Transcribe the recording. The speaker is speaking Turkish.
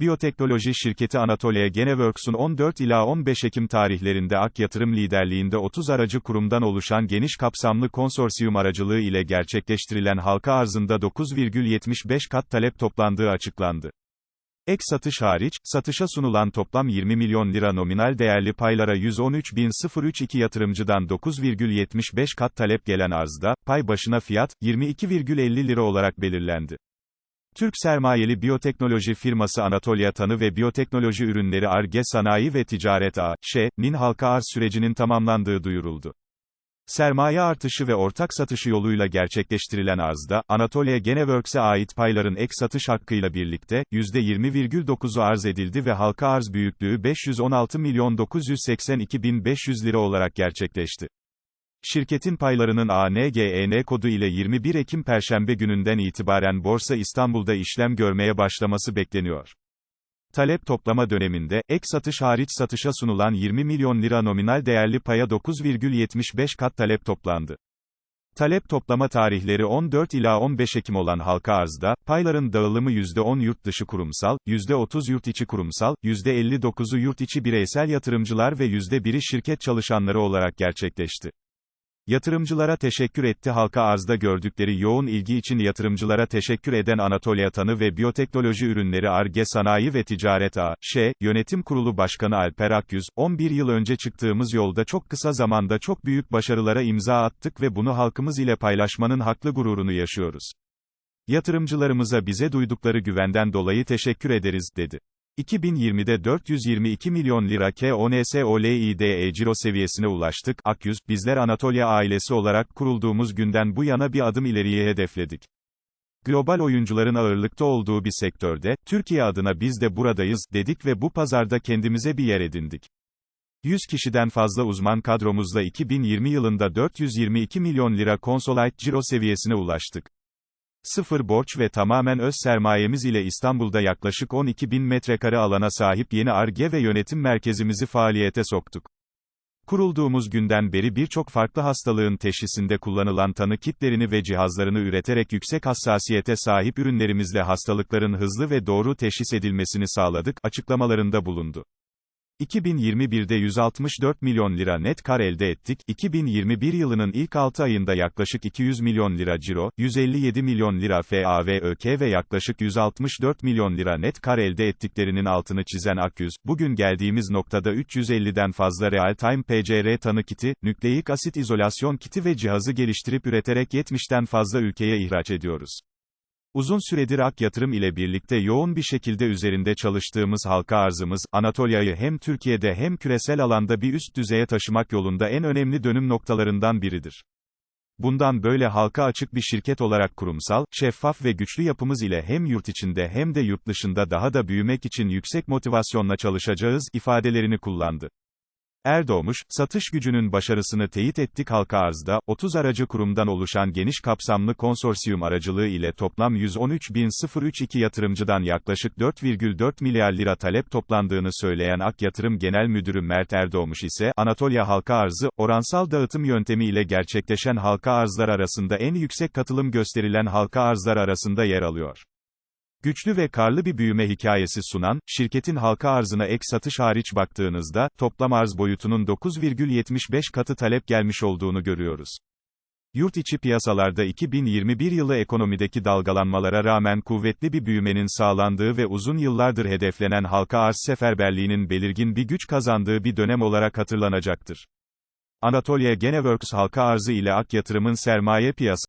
Biyoteknoloji şirketi Anatolia Geneworks'un 14 ila 15 Ekim tarihlerinde Ak Yatırım liderliğinde 30 aracı kurumdan oluşan geniş kapsamlı konsorsiyum aracılığı ile gerçekleştirilen halka arzında 9,75 kat talep toplandığı açıklandı. Ek satış hariç, satışa sunulan toplam 20 milyon lira nominal değerli paylara 113.032 yatırımcıdan 9,75 kat talep gelen arzda, pay başına fiyat, 22,50 lira olarak belirlendi. Türk sermayeli biyoteknoloji firması Anatolia Tanı ve Biyoteknoloji Ürünleri Arge Sanayi ve Ticaret A.Ş.'nin halka arz sürecinin tamamlandığı duyuruldu. Sermaye artışı ve ortak satışı yoluyla gerçekleştirilen arzda, Anatolia Geneworks'e ait payların ek satış hakkıyla birlikte, %20,9'u arz edildi ve halka arz büyüklüğü 516 milyon 982 bin 500 lira olarak gerçekleşti. Şirketin paylarının ANGEN kodu ile 21 Ekim Perşembe gününden itibaren Borsa İstanbul'da işlem görmeye başlaması bekleniyor. Talep toplama döneminde, ek satış hariç satışa sunulan 20 milyon lira nominal değerli paya 9,75 kat talep toplandı. Talep toplama tarihleri 14 ila 15 Ekim olan halka arzda, payların dağılımı %10 yurt dışı kurumsal, %30 yurt içi kurumsal, %59'u yurt içi bireysel yatırımcılar ve %1'i şirket çalışanları olarak gerçekleşti. Yatırımcılara teşekkür etti halka arzda gördükleri yoğun ilgi için yatırımcılara teşekkür eden Anatolia Tanı ve Biyoteknoloji Ürünleri Arge Sanayi ve Ticaret A.Ş. Yönetim Kurulu Başkanı Alper Akyüz, 11 yıl önce çıktığımız yolda çok kısa zamanda çok büyük başarılara imza attık ve bunu halkımız ile paylaşmanın haklı gururunu yaşıyoruz. Yatırımcılarımıza bize duydukları güvenden dolayı teşekkür ederiz, dedi. 2020'de 422 milyon lira KONSOLİDE ciro seviyesine ulaştık. Akyüz, bizler Anatolia ailesi olarak kurulduğumuz günden bu yana bir adım ileriye hedefledik. Global oyuncuların ağırlıkta olduğu bir sektörde, Türkiye adına biz de buradayız, dedik ve bu pazarda kendimize bir yer edindik. 100 kişiden fazla uzman kadromuzla 2020 yılında 422 milyon lira konsolite ciro seviyesine ulaştık. Sıfır borç ve tamamen öz sermayemiz ile İstanbul'da yaklaşık 12 bin metrekare alana sahip yeni ARGE ve yönetim merkezimizi faaliyete soktuk. Kurulduğumuz günden beri birçok farklı hastalığın teşhisinde kullanılan tanı kitlerini ve cihazlarını üreterek yüksek hassasiyete sahip ürünlerimizle hastalıkların hızlı ve doğru teşhis edilmesini sağladık, açıklamalarında bulundu. 2021'de 164 milyon lira net kar elde ettik. 2021 yılının ilk 6 ayında yaklaşık 200 milyon lira ciro, 157 milyon lira FAVÖK ve yaklaşık 164 milyon lira net kar elde ettiklerinin altını çizen Akyüz, bugün geldiğimiz noktada 350'den fazla real-time PCR tanı kiti, nükleik asit izolasyon kiti ve cihazı geliştirip üreterek 70'ten fazla ülkeye ihraç ediyoruz. Uzun süredir Ak Yatırım ile birlikte yoğun bir şekilde üzerinde çalıştığımız halka arzımız, Anatolia'yı hem Türkiye'de hem küresel alanda bir üst düzeye taşımak yolunda en önemli dönüm noktalarından biridir. Bundan böyle halka açık bir şirket olarak kurumsal, şeffaf ve güçlü yapımız ile hem yurt içinde hem de yurt dışında daha da büyümek için yüksek motivasyonla çalışacağız ifadelerini kullandı. Erdoğmuş, satış gücünün başarısını teyit ettik halka arzda, 30 aracı kurumdan oluşan geniş kapsamlı konsorsiyum aracılığı ile toplam 113.032 yatırımcıdan yaklaşık 4,4 milyar lira talep toplandığını söyleyen Ak Yatırım Genel Müdürü Mert Erdoğmuş ise, Anatolia halka arzı, oransal dağıtım yöntemi ile gerçekleşen halka arzlar arasında en yüksek katılım gösterilen halka arzlar arasında yer alıyor. Güçlü ve karlı bir büyüme hikayesi sunan, şirketin halka arzına ek satış hariç baktığınızda, toplam arz boyutunun 9,75 katı talep gelmiş olduğunu görüyoruz. Yurt içi piyasalarda 2021 yılı ekonomideki dalgalanmalara rağmen kuvvetli bir büyümenin sağlandığı ve uzun yıllardır hedeflenen halka arz seferberliğinin belirgin bir güç kazandığı bir dönem olarak hatırlanacaktır. Anatolia Geneworks halka arzı ile Ak Yatırım'ın sermaye piyasası